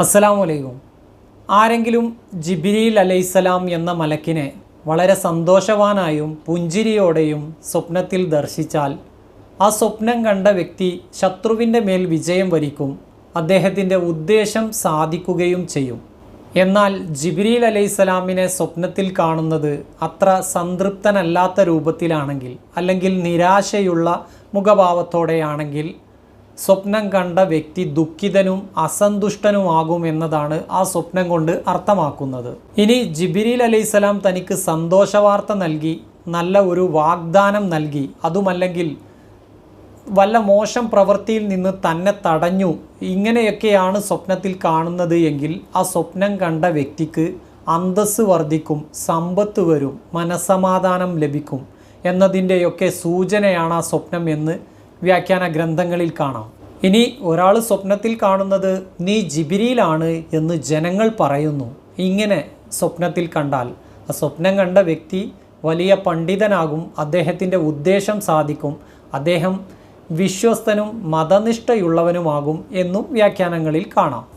അസ്സലാമു അലൈക്കും ആരെങ്കിലും ജിബിരിൽ അലൈസലാം എന്ന മലക്കിനെ വളരെ സന്തോഷവാനായും പുഞ്ചിരിയോടെയും സ്വപ്നത്തിൽ ദർശിച്ചാൽ ആ സ്വപ്നം കണ്ട വ്യക്തി ശത്രുവിന്റെ മേൽ വിജയം വരിക്കും അദ്ദേഹത്തിന്റെ ഉദ്ദേശം സാധിക്കുകയും ചെയ്യും. എന്നാൽ ജിബിരിൽ അലൈസലാമിനെ സ്വപ്നത്തിൽ കാണുന്നത് അത്ര സംതൃപ്തനല്ലാത്ത രൂപത്തിലാണെങ്കിൽ അല്ലെങ്കിൽ നിരാശയുള്ള മുഖഭാവത്തോടെയാണെങ്കിൽ സ്വപ്നം കണ്ട വ്യക്തി ദുഃഖിതനും അസന്തുഷ്ടനുമാകും എന്നതാണ് ആ സ്വപ്നം കൊണ്ട് അർത്ഥമാക്കുന്നത്. ഇനി ജിബിരിൽ അലൈഹിസ്സലാം തനിക്ക് സന്തോഷവാർത്ത നൽകി നല്ല ഒരു വാഗ്ദാനം നൽകി. അതുമല്ലെങ്കിൽ വല്ല മോശം പ്രവൃത്തിയിൽ നിന്ന് തന്നെ തടഞ്ഞു. ഇങ്ങനെയൊക്കെയാണ് സ്വപ്നത്തിൽ കാണുന്നത് എങ്കിൽ ആ സ്വപ്നം കണ്ട വ്യക്തിക്ക് അന്തസ് വർദ്ധിക്കും സമ്പത്ത് വരും മനസമാധാനം ലഭിക്കും എന്നതിന്റെയൊക്കെ സൂചനയാണ് ആ സ്വപ്നം എന്ന് വ്യാഖ്യാന ഗ്രന്ഥങ്ങളിൽ കാണാം. ഇനി ഒരാൾ സ്വപ്നത്തിൽ കാണുന്നത് നീ ജിബിരിയിലാണ് എന്ന് ജനങ്ങൾ പറയുന്നു. ഇങ്ങനെ സ്വപ്നത്തിൽ കണ്ടാൽ ആ സ്വപ്നം കണ്ട വ്യക്തി വലിയ പണ്ഡിതനാകും അദ്ദേഹത്തിന്റെ ഉദ്ദേശം സാധിക്കും അദ്ദേഹം വിശ്വസ്തനും മതനിഷ്ഠയുള്ളവനുമാകും എന്നും വ്യാഖ്യാനങ്ങളിൽ കാണാം.